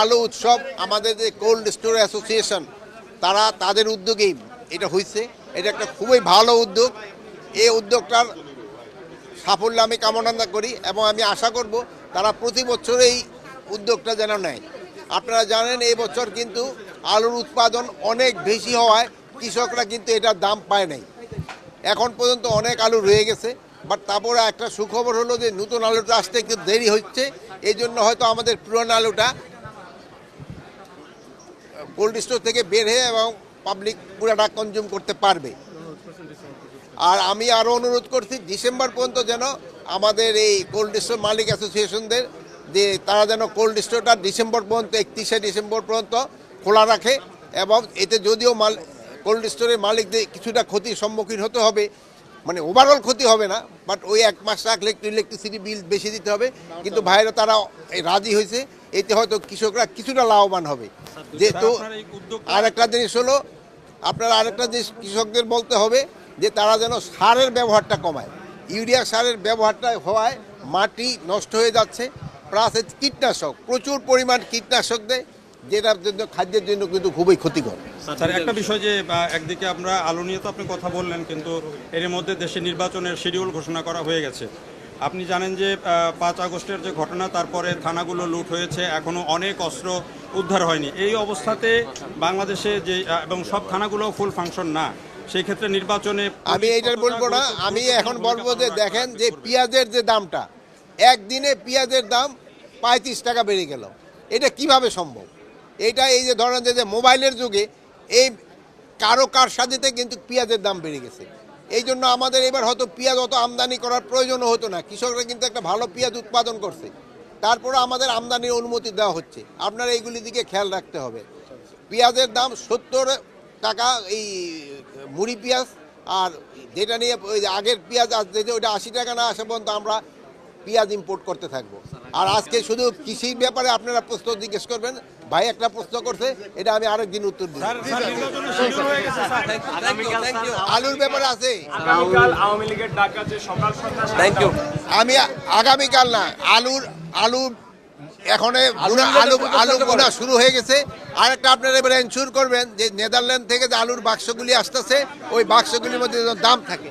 আলু উৎসব, আমাদের যে কোল্ড স্টোর অ্যাসোসিয়েশন তারা তাদের উদ্যোগেই এটা হয়েছে এটা একটা খুবই ভালো উদ্যোগ। এই উদ্যোগটার সাফল্য আমি কামনা করি এবং আমি আশা করব তারা প্রতি বছর এই উদ্যোগটা যেন নেয়। আপনারা জানেন, এই বছর কিন্তু আলুর উৎপাদন অনেক বেশি হওয়ায় কৃষকরা কিন্তু এটার দাম পায় নাই। এখন পর্যন্ত অনেক আলু রয়ে গেছে বাট তারপরে একটা সুখবর হলো যে নতুন আলুটা আসতে একটু দেরি হচ্ছে, এই জন্য হয়তো আমাদের পুরনো আলুটা কোল্ড স্টোর থেকে বের হয়ে এবং পাবলিক পুরাটা কনজিউম করতে পারবে। আর আমি আরও অনুরোধ করছি, ডিসেম্বর পর্যন্ত যেন আমাদের এই কোল্ড স্টোর মালিক অ্যাসোসিয়েশনদের যে তারা যেন কোল্ড স্টোরটা ডিসেম্বর পর্যন্ত, একত্রিশে ডিসেম্বর পর্যন্ত খোলা রাখে এবং এতে যদিও মাল, কোল্ড স্টোরের মালিকদের কিছুটা ক্ষতির সম্মুখীন হতে হবে মানে ওভারঅল ক্ষতি হবে না বাট ওই এক মাস রাখলে একটু ইলেকট্রিসিটি বিল বেশি দিতে হবে। কিন্তু ভাইরা তারা রাজি হয়েছে, এতে হয়তো কৃষকরা কিছুটা লাভবান হবে। যেহেতু আর একটা জিনিস হলো আপনার আরেকটা জিনিস কৃষকদের বলতে হবে যে তারা যেন সারের ব্যবহারটা কমায়। ইউরিয়া সারের ব্যবহারটা হওয়ায় মাটি নষ্ট হয়ে যাচ্ছে প্লাস কীটনাশক প্রচুর পরিমাণ কীটনাশক দেয় যেটার জন্য খাদ্যের জন্য কিন্তু খুবই ক্ষতিকর। স্যার একটা বিষয় যে একদিকে আমরা আলু নিয়ে তো আপনি কথা বললেন কিন্তু এর মধ্যে দেশে নির্বাচনের শিডিউল ঘোষণা করা হয়ে গেছে। আপনি জানেন যে পাঁচ আগস্টের যে ঘটনা তারপরে থানাগুলো লুট হয়েছে এখনও অনেক অস্ত্র উদ্ধার হয়নি। এই অবস্থাতে বাংলাদেশে যে এবং সব থানাগুলো ফুল ফাংশন না। সেই ক্ষেত্রে নির্বাচনে আমি এইটার বলব না আমি এখন বলব যে দেখেন যে পেঁয়াজের যে দামটা একদিনে পেঁয়াজের দাম পঁয়ত্রিশ টাকা বেড়ে গেল। এটা কীভাবে সম্ভব? এটা এই যে ধরেন যে যে মোবাইলের যুগে এই কারও কার সাথে কিন্তু পেঁয়াজের দাম বেড়ে গেছে। এই জন্য আমাদের এবার হয়তো পেঁয়াজ অত আমদানি করার প্রয়োজনও হতো না। কৃষকরা কিন্তু একটা ভালো পেঁয়াজ উৎপাদন করছে। তারপরে আমাদের আমদানির অনুমতি দেওয়া হচ্ছে আপনার এইগুলি দিকে খেয়াল রাখতে হবে পেঁয়াজের দাম সত্তর টাকা এই মুড়ি পেঁয়াজ আর যেটা নিয়ে ওই আগের পেঁয়াজ আসছে যে ওইটা আশি টাকা না আসা পর্যন্ত আমরা পেঁয়াজ ইম্পোর্ট করতে থাকব আর আজকে শুধু কৃষির ব্যাপারে আপনারা প্রশ্ন জিজ্ঞেস করবেন ভাই একটা প্রশ্ন করছে এটা আমি আরেকদিন উত্তর দিই হয়ে আলুর ব্যাপারে আছে আমি আগামীকাল না আলুর আলু এখন আলু আলু গোনা শুরু হয়ে গেছে। আর একটা আপনারা এবারে এনশিওর করবেন যে নেদারল্যান্ড থেকে যে আলুর বাক্সগুলি আসতেছে ওই বাক্সগুলির মধ্যে দাম থাকে।